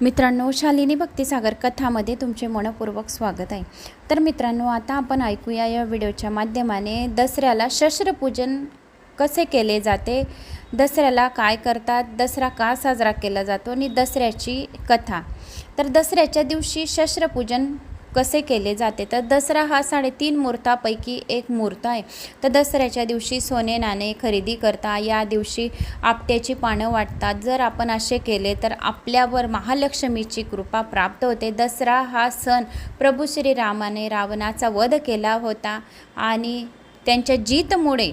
मित्रांनो शालिनी भक्तीसागर कथामध्ये तुमचे मनपूर्वक स्वागत आहे. तर मित्रांनो आता आपण ऐकूया या व्हिडिओच्या माध्यमाने दसऱ्याला शस्त्रपूजन कसे केले जाते दसऱ्याला काय करतात दसरा का साजरा केला जातो आणि दसऱ्याची कथा. तर दसऱ्याच्या दिवशी शस्त्रपूजन कसे केले जाते? तर दसरा हा साडेतीन मुहूर्तापैकी एक मुहूर्त आहे. तर दसऱ्याच्या दिवशी सोने नाणे खरेदी करता या दिवशी आपट्याची पानं वाटतात. जर आपण असे केले तर आपल्यावर महालक्ष्मीची कृपा प्राप्त होते. दसरा हा सण प्रभू श्रीरामाने रावणाचा वध केला होता आणि त्यांच्या जीतमुळे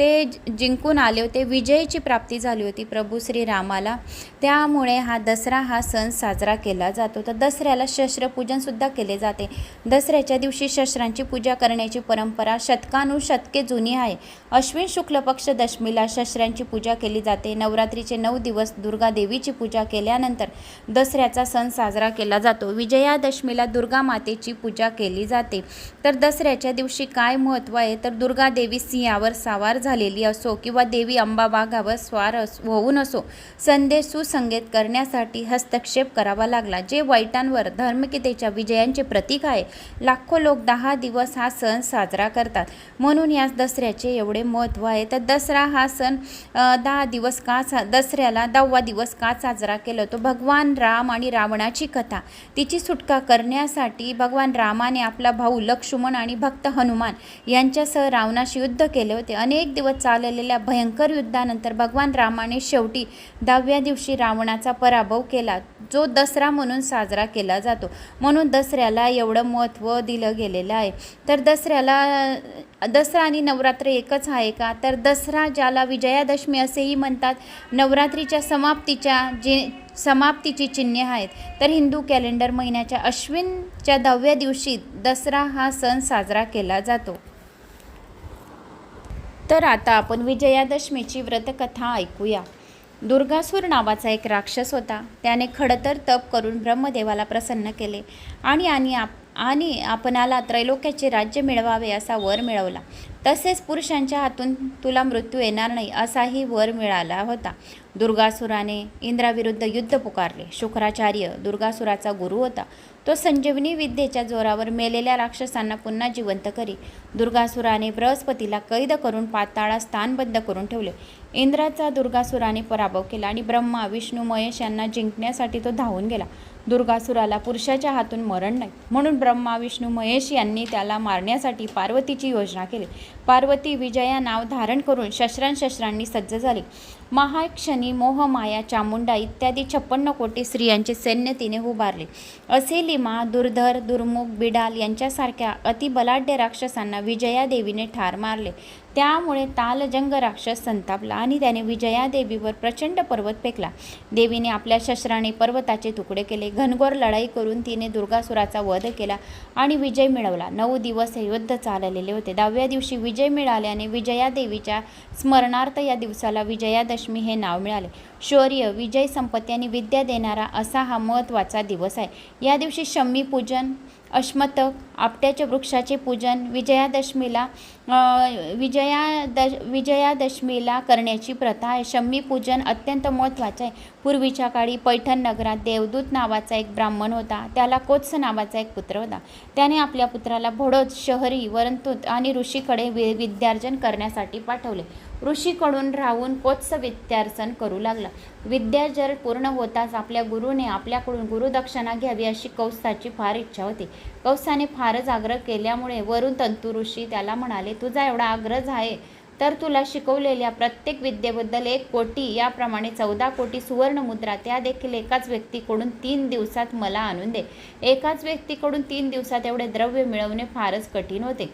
ते जिंकून आले होते विजयाची प्राप्ती झाली होती प्रभू श्रीरामाला. त्यामुळे हा दसरा हा सण साजरा केला जातो. तर दसऱ्याला शस्त्रपूजनसुद्धा केले जाते. दसऱ्याच्या दिवशी शस्त्रांची पूजा करण्याची परंपरा शतकानुशतके जुनी आहे. अश्विन शुक्ल पक्ष दशमीला शस्त्रांची पूजा केली जाते. नवरात्रीचे नऊ दिवस दुर्गा देवीची पूजा केल्यानंतर दसऱ्याचा सण साजरा केला जातो. विजयादशमीला दुर्गा मातेची पूजा केली जाते. तर दसऱ्याच्या दिवशी काय महत्त्व आहे? तर दुर्गा देवी सिंहावर सावार झालेली असो किंवा देवी अंबा वाघावर स्वार अस होऊन असो संदेश सुसंगत करण्यासाठी हस्तक्षेप करावा लागला जे वाईटांवर धार्मिकतेच्या विजयांचे प्रतीक आहे. लाखो लोक दहा दिवस हा सण साजरा करतात. म्हणून या दसऱ्याचे एवढे महत्त्व आहे. तर दसरा हा सण दहा दिवस का सा दसऱ्याला दहावा दिवस का साजरा केला? तो भगवान राम आणि रावणाची कथा. तिची सुटका करण्यासाठी भगवान रामाने आपला भाऊ लक्ष्मण आणि भक्त हनुमान यांच्यासह रावणाशी युद्ध केले होते. अनेक दिवस चाललेल्या भयंकर युद्धानंतर भगवान रामाने शेवटी दहाव्या दिवशी रावणाचा पराभव केला जो दसरा म्हणून साजरा केला जातो. म्हणून दसऱ्याला एवढं महत्त्व दिलं गेलेलं आहे. तर दसऱ्याला दसरा आणि नवरात्र एकच आहे का? तर दसरा ज्याला विजयादशमी असेही म्हणतात नवरात्रीच्या समाप्तीच्या जे समाप्तीची चिन्हे आहेत. तर हिंदू कॅलेंडर महिन्याच्या अश्विनच्या दहाव्या दिवशी दसरा हा सण साजरा केला जातो. तर आता आपण विजयादशमीची व्रतकथा ऐकूया. दुर्गासूर नावाचा एक राक्षस होता. त्याने खडतर तप करून ब्रह्मदेवाला प्रसन्न केले आणि आणि आप आणि आपणाला त्रैलोक्याचे राज्य मिळवावे असा वर मिळवला. तसेच पुरुषांच्या हातून तुला मृत्यू येणार नाही असाही वर मिळाला होता. दुर्गासुराने इंद्राविरुद्ध युद्ध पुकारले. शुक्राचार्य दुर्गासुराचा गुरु होता. तो संजीवनी विद्येच्या जोरावर मेलेल्या राक्षसांना पुन्हा जिवंत करी दुर्गासुराने बृहस्पतीला कैद करून पाताळा स्थानबद्ध करून ठेवले. इंद्राचा दुर्गासुराने पराभव केला आणि ब्रह्मा विष्णू महेश यांना जिंकण्यासाठी तो धावून गेला. दुर्गासुराला पुरुषाच्या हातून मरण नाही. म्हणून ब्रह्मा विष्णू महेश यांनी त्याला मारण्यासाठी पार्वतीची योजना केली. पार्वती विजया नाव धारण करून शस्त्रांशस्त्रांनी सज्ज झाली. महाक्षणी मोहमाया चामुंडा इत्यादी छप्पन्न कोटी स्त्रियांचे सैन्य तिने उभारले. असे लिमा दुर्धर दुर्मुख बिडाल यांच्यासारख्या अतिबलाढ्य राक्षसांना विजया देवीने ठार मारले. त्यामुळे तालजंग राक्षस संतापला आणि त्याने विजयादेवीवर प्रचंड पर्वत फेकला. देवीने आपल्या शस्त्राने पर्वताचे तुकडे केले. घनघोर लढाई करून तिने दुर्गासुराचा वध केला आणि विजय मिळवला. नऊ दिवस हे युद्ध चाललेले होते. दहाव्या दिवशी विजय मिळाल्याने विजयादेवीच्या स्मरणार्थ या दिवसाला विजयादशमी हे नाव मिळाले. शौर्य विजय संपत्ती आणि विद्या देणारा असा हा महत्त्वाचा दिवस आहे. या दिवशी शम्मी पूजन अश्मतक आपट्याच्या वृक्षाचे पूजन विजयादशमीला विजयादश विजयाद विजयादशमीला करण्याची प्रथा आहे. शम्मी पूजन अत्यंत महत्त्वाचे आहे. पूर्वीच्या काळी पैठण नगरात देवदूत नावाचा एक ब्राह्मण होता. त्याला कोत्स नावाचा एक पुत्र होता. त्याने आपल्या पुत्राला भोडोत शहरी वरंतूत आणि ऋषीकडे वि विद्यार्जन करण्यासाठी पाठवले. ऋषीकडून राहून कोत्स विद्यार्जन करू लागला. विद्या जर पूर्ण होताच आपल्या गुरुने आपल्याकडून गुरुदक्षिणा घ्यावी अशी कौसाची फार इच्छा होती. कौसाने फारच आग्रह केल्यामुळे वरून तंतू ऋषी त्याला म्हणाले तुझा एवढा आग्रह आहे तर तुला शिकवलेल्या प्रत्येक विद्येबद्दल एक कोटी याप्रमाणे चौदा कोटी सुवर्णमुद्रा त्या देखील एकाच व्यक्तीकडून तीन दिवसात मला आणून दे. एकाच व्यक्तीकडून तीन दिवसात एवढे द्रव्य मिळवणे फारच कठीण होते.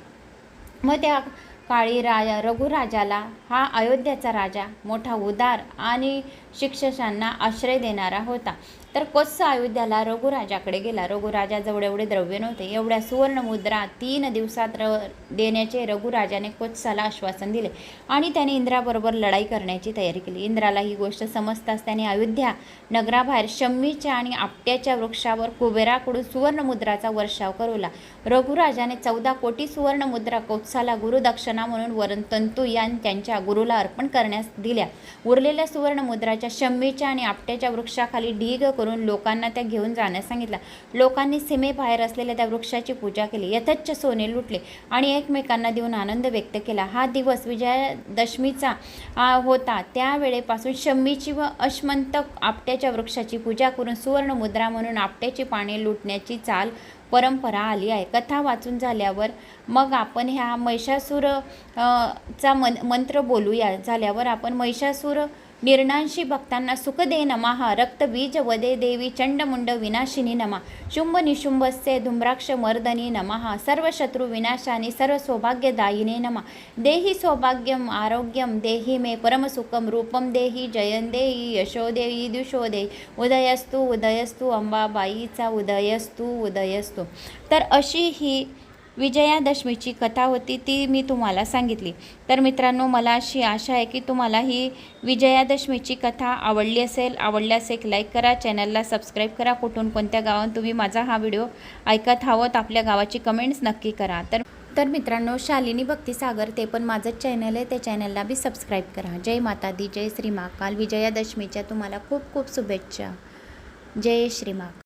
मग त्या काळी राजा रघुराजाला हा अयोध्याचा राजा मोठा उदार आणि शिक्षकांना आश्रय देणारा होता. तर कोत्स अयोध्याला रघुराजाकडे गेला. रघुराजाजवळ एवढे द्रव्य नव्हते. एवढ्या सुवर्णमुद्रा तीन दिवसात र देण्याचे रघुराजाने कोत्साला आश्वासन दिले. आणि त्याने इंद्राबरोबर लढाई करण्याची तयारी केली. इंद्राला ही गोष्ट समजताच त्याने अयोध्या नगराबाहेर शम्मीच्या आणि आपट्याच्या वृक्षावर कुबेराकडून सुवर्णमुद्राचा वर्षाव करवला. रघुराजाने चौदा कोटी सुवर्णमुद्रा कोत्साला गुरुदक्षिणा म्हणून वरण तंतू यान त्यांच्या गुरुला अर्पण करण्यास दिल्या. उरलेल्या सुवर्णमुद्राच्या शम्मीच्या आणि आपट्याच्या वृक्षाखाली ढीग करून करून लोकांना त्या घेऊन जाण्यास सांगितला. लोकांनी सीमेबाहेर असलेल्या त्या वृक्षाची पूजा केली. यथेच्छ सोने लुटले आणि एकमेकांना देऊन आनंद व्यक्त केला. हा दिवस विजयादशमीचा होता. त्यावेळेपासून शम्मीची व अश्मंत आपट्याच्या वृक्षाची पूजा करून सुवर्ण मुद्रा म्हणून आपट्याची पाने लुटण्याची चाल परंपरा आली आहे. कथा वाचून झाल्यावर मग आपण ह्या महिषासूर चा मन मंत्र बोलूया. झाल्यावर आपण महिषासूर निर्णांशी भक्तांना सुख दे नमः रक्तबीज वदे देवी चंडमुंड विनाशिनी नमा शुंभ निशुंभस्य धुम्राक्ष मर्दनी नमः सर्व शत्रू विनाशानी सर्व सौभाग्यदायिने नमा। देहि सौभाग्यम आरोग्यम देहि मे परमसुखम रूपम देहि जयं देहि यशो देहि दिशो उदयस्तु उदयस्तु अंबाबाईचा उदयस्तु उदयस्तु। तर अशी ही विजयादशमीची कथा होती ती मी तुम्हाला सांगितली. तर मित्रांनो मला अशी आशा आहे की तुम्हाला ही विजयादशमीची कथा आवडली असेल आवडल्यास एक लाईक करा चॅनलला सबस्क्राईब करा. कुठून कोणत्या गावात तुम्ही माझा हा व्हिडिओ ऐकत हवत आपल्या गावाची कमेंट्स नक्की करा. तर तर मित्रांनो शालिनी भक्तिसागर ते पण माझंच चॅनल आहे. त्या चॅनलला बी सबस्क्राईब करा. जय माता दी जय श्री महाकाल. विजयादशमीच्या तुम्हाला खूप खूप शुभेच्छा. जय श्री महाकाल.